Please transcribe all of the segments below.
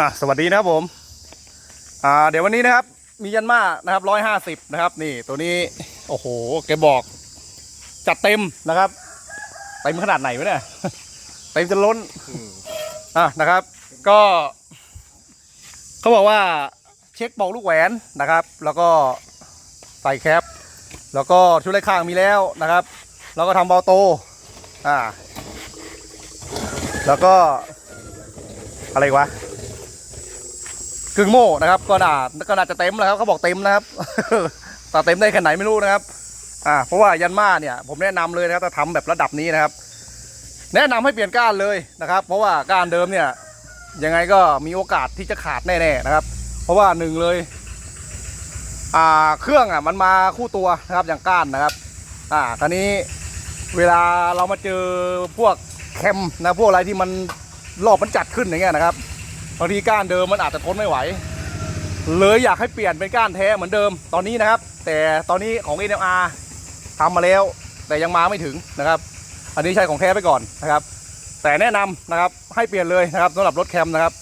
อะสวัสดีนะครับผม อ่า เดี๋ยววันนี้นะครับ มียันมานะครับร้อยห้าสิบนะครับ นี่ตัวนี้ โอ้โห แกบอก จัดเต็มนะครับ เต็มขนาดไหนวะเนี่ย เต็มจนล้น อะนะครับ ก็ เขาบอกว่าเช็คบอกลูกแหวนนะครับ แล้วก็ใส่แคป แล้วก็ชุดไล่ข้างมีแล้วนะครับ แล้วก็ทำเบาโต อ่า แล้วก็อะไรอีกวะ กึ่งโม่นะครับ ก็น่าก็น่าจะเต็มแล้วครับเขาบอกเต็มนะครับแต่เต็มได้แค่ไหนไม่รู้นะครับ อ่า เพราะว่ายันมาเนี่ย ผมแนะนำเลยนะครับถ้าทำแบบระดับนี้นะครับ แนะนำให้เปลี่ยนก้านเลยนะครับ เพราะว่าก้านเดิมเนี่ยยังไงก็มีโอกาสที่จะขาดแน่ๆนะครับ เพราะว่าหนึ่งเลยอ่าเครื่องอะมันมาคู่ตัวนะครับอย่างก้านนะครับ อ่าตอนนี้เวลาเรามาเจอพวกแคมนะพวกอะไรที่มันรอบมันจัดขึ้นอย่างเงี้ยนะครับ บางทีก้านเดิมมันอาจจะทนไม่ไหวเลยอยากให้เปลี่ยนเป็นก้านแท้เหมือนเดิมตอนนี้นะครับ แต่ตอนนี้ของ NMR ทำมาแล้ว แต่ยังมาไม่ถึงนะครับ อันนี้ใช้ของแท้ไปก่อนนะครับ แต่แนะนำนะครับให้เปลี่ยนเลยนะครับสำหรับรถแคมนะครับ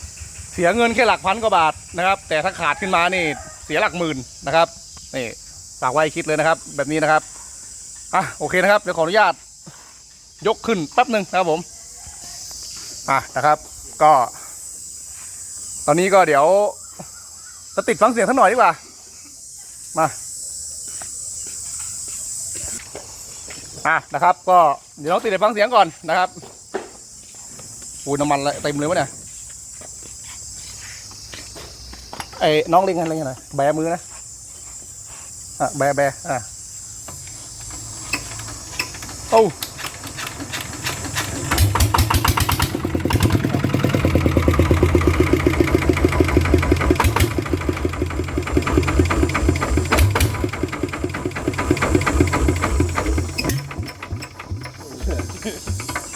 เสียเงินแค่หลักพันกว่าบาทนะครับ แต่ถ้าขาดขึ้นมานี่เสียหลักหมื่นนะครับนี่ฝากไว้คิดเลยนะครับ แบบนี้นะครับอะโอเคนะครับเดี๋ยวขออนุญาตยกขึ้นแป๊บหนึ่งนะครับผมอะนะครับ ก็ ตอนนี้ก็เดี๋ยวจะติดฟังเสียงท่านหน่อยดีกว่า มาอะนะครับ ก็เดี๋ยวต้องติดฟังเสียงก่อนนะครับอูน้ำมันเต็มเลยวะเนี่ยไอ้น้องเล่งอะไรเงี้ยน่อยแบมือนะอะแบแบอะโอ้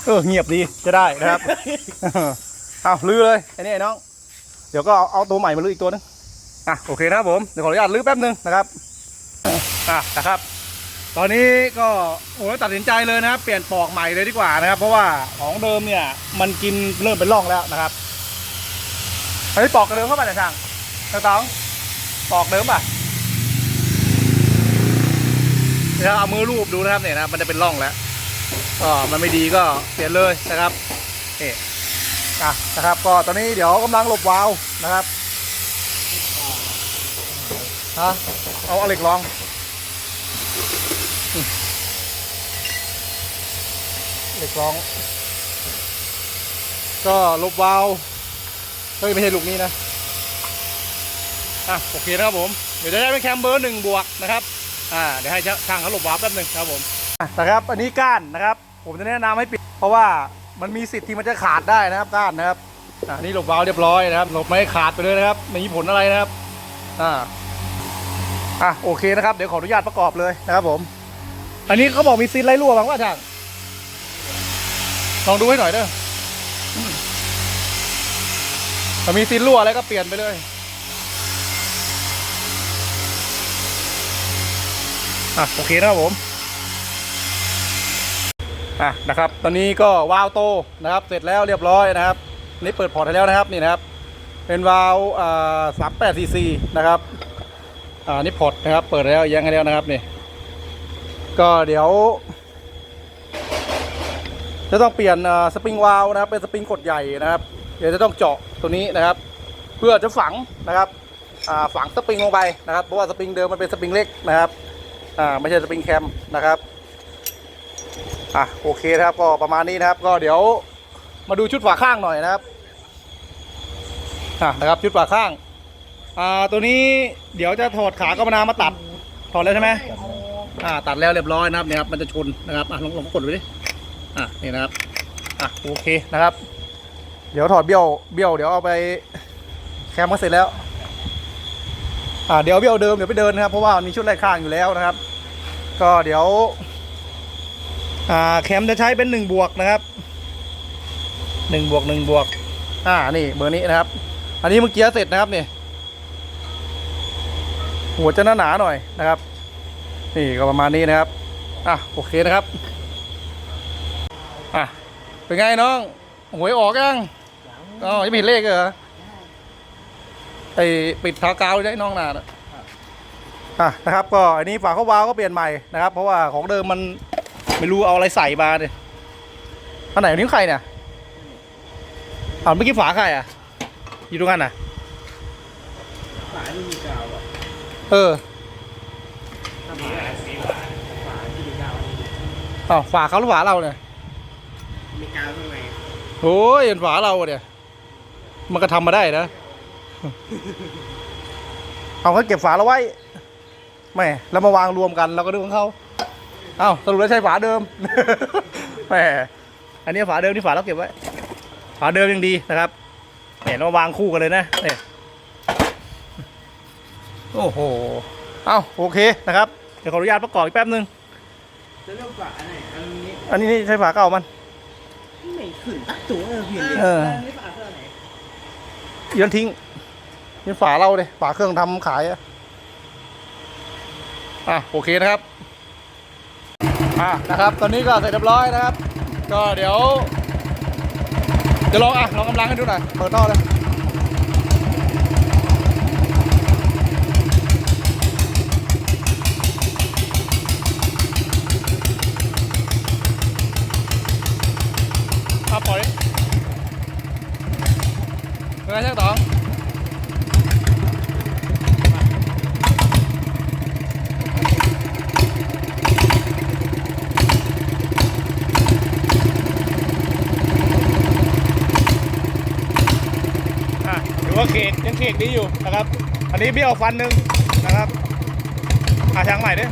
เออเงียบดีจะได้นะครับ เอาลื้อเลยไอ้นี่ไอ้น้อง เดี๋ยวก็เอาเอาตัวใหม่มาลื้ออีกตัวนึงอะโอเคนะครับผมเดี๋ยวขออนุญาตลื้อแป๊บนึงนะครับอะนะครับ ตอนนี้ก็โอ้ยตัดสินใจเลยนะครับ เปลี่ยนปอกใหม่เลยดีกว่านะครับ เพราะว่าของเดิมเนี่ย มันกินเริ่มเป็นร่องแล้วนะครับอันนี้ปอกกระเดิมเข้าไปไหนช่างตาตองปอกเดิมป่ะเดี๋ยวเอามือรูปดูนะครับเนี่ยนะมันจะเป็นร่องแล้ว ก็มันไม่ดีก็เปลี่ยนเลยนะครับนี่อะนะครับ ก็ตอนนี้เดี๋ยวกำลังหลบวาล์วนะครับฮะเอาเอาเหล็กรองอืมเหล็กรอง ก็ลบวาล์วเฮ้ยไม่ใช่ลูกนี้นะอะโอเคนะครับผมเดี๋ยวจะได้เป็นแคมเบอร์หนึ่งบวกนะครับอ่าเดี๋ยวให้ช่างเขาหลบวาล์วแป๊บหนึ่งครับผมนะครับ อันนี้ก้านนะครับ ผมจะแนะนำให้ปิด เพราะว่ามันมีสิทธิ์ที่มันจะขาดได้นะครับก้านนะครับอ่านี่หลบวาล์วเรียบร้อยนะครับหลบไม่ขาดไปเลยนะครับไม่มีผลอะไรนะครับอ่าอะโอเคนะครับเดี๋ยวขออนุญาตประกอบเลยนะครับผม อันนี้เขาบอกมีซีนไล่รั่วบ้างว่าช่างลองดูให้หน่อยเด้อถ้ามีซีนรั่วอะไรก็เปลี่ยนไปเลยอะโอเคนะครับผม อะนะครับ ตอนนี้ก็วาล์วโตนะครับ เสร็จแล้วเรียบร้อยนะครับนี่เปิดพอร์ตให้แล้วนะครับนี่นะครับ เป็นวาล์วอ่าสามแปดซีซีนะครับอ่านี่พอร์ตนะครับ เปิดแล้วยังให้แล้วนะครับนี่ ก็เดี๋ยว จะต้องเปลี่ยนสปริงวาล์วนะครับ เป็นสปริงกดใหญ่นะครับ เดี๋ยวจะต้องเจาะตัวนี้นะครับ เพื่อจะฝังนะครับอ่าฝังสปริงลงไปนะครับเพราะว่าสปริงเดิมมันเป็นสปริงเล็กนะครับอ่าไม่ใช่สปริงแคมนะครับ อะโอเคนะครับก็ประมาณนี้นะครับ ก็เดี๋ยวมาดูชุดฝาข้างหน่อยนะครับอะนะครับชุดฝาข้างอ่าตัวนี้เดี๋ยวจะถอดขากรรมนามาตัดถอดแล้วใช่ไหมอ่าตัดแล้วเรียบร้อยนะครับเนี่ยครับมันจะชนนะครับอะลองลองกดดูดิอะนี่นะครับอะโอเคนะครับ เดี๋ยวถอดเบี้ยวเบี้ยวเดี๋ยวเอาไปแคมก็เสร็จแล้วอ่าเดี๋ยวเบี้ยวเดิมเดี๋ยวไปเดินนะครับเพราะว่ามันมีชุดไล่ข้างอยู่แล้วนะครับ ก็เดี๋ยว อ่าแคมจะใช้เป็นหนึ่งบวกนะครับหนึ่งบวกหนึ่งบวกอ่านี่เบอร์นี้นะครับ อันนี้เมื่อกี้เสร็จนะครับนี่หัวจะหนาหนาหน่อยนะครับ นี่ก็ประมาณนี้นะครับอะโอเคนะครับอะเป็นไงน้องหวยออกยังอ๋อยังไม่เห็นเลขเหรอไอปิดทากาวได้น้องนานะอะนะครับ ก็อันนี้ฝาเข้าวาล์วก็เปลี่ยนใหม่นะครับ เพราะว่าของเดิมมัน ไม่รู้เอาอะไรใส่มาเนี่ยอันไหนอันนี้ใครเนี่ยอ่าเมื่อกี้ฝาใครอะ อยู่ตรงนั้นน่ะฝาที่มีกาวอะเออฝา,าาวอ้าฝาเขาหรือฝาเราเนี่ยมีกาวข้างในโอ้ยเห็นฝาเราเนี่ย มันก็ทำมาได้นะ เอาเขาเก็บฝาเราไว้แหม่ แล้วมาวางรวมกัน เราก็ดูของเขา อ้าสรุปแล้วใช่ฝาเดิม แหมอันนี้ฝาเดิมที่ฝาเราเก็บไว้ ฝาเดิมยังดีนะครับเห็นว่าวางคู่กันเลยนะเนี่ยโอ้โหเอ้าโอเคนะครับเดี๋ยวขออนุญาตประกอบอีกแป๊บนึงจะเลือกฝาไหนอันนี้อันนี้นี่ใช่ฝาเก่ามันไม่ขึ้นตักตัวเออเพียนดิเออนนี้ฝาเครื่องไหนยันทิ้งนี่ฝาเราเลยฝาเครื่องทำขายอะอะโอเคนะครับ อะนะครับ ตอนนี้ก็เสร็จเรียบร้อยนะครับ ก็เดี๋ยวจะลองอะลองกำลังให้ดูหน่อยเปิดท่อเลยอะปล่อยเป็นไงช่างต่อ อว่าเคกยังเคกดีอยู่นะครับ อันนี้เบี้ยวฟันหนึ่งนะครับอาช่างใหม่ด้วย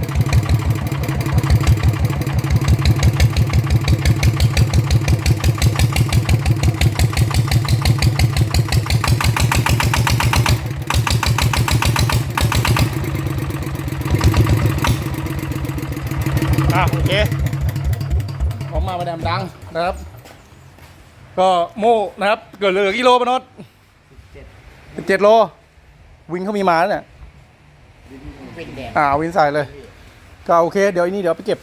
อะโอเคผมมาประแดมดังนะครับ ก็โม่นะครับ เกิดเหลือกิโลปะนด ดเจ็ดโล วินเขามีมาแล้วเนี่ยเป็นแดงอ่าเอาวินใส่เลย ก็โอเค เดี๋ยวอันนี้เดี๋ยวไปเก็บ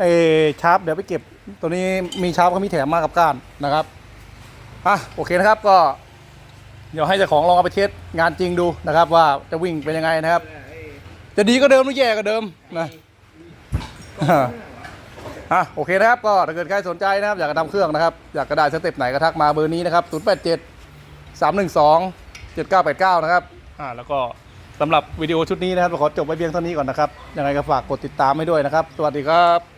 เออชาร์ปเดี๋ยวไปเก็บ ตัวนี้มีชาร์ปเขามีแถมมากับก้านนะครับอะโอเคนะครับก็ เดี๋ยวให้เจ้าของลองเอาไปเทสงานจริงดูนะครับ ว่าจะวิ่งเป็นยังไงนะครับ จะดีก็เดิมหรือแย่ก็เดิมนะอะโอเคนะครับก็ถ้าเกิดใครสนใจนะครับ อยากจะทำเครื่องนะครับ อยากจะได้สเต็ปไหนก็ทักมาเบอร์นี้นะครับ 0 8 7989 นะครับอ่าแล้วก็สำหรับวิดีโอชุดนี้นะครับขอจบไว้เพียงเท่านี้ก่อนนะครับยังไงก็ฝากกดติดตามให้ด้วยนะครับ สวัสดีครับ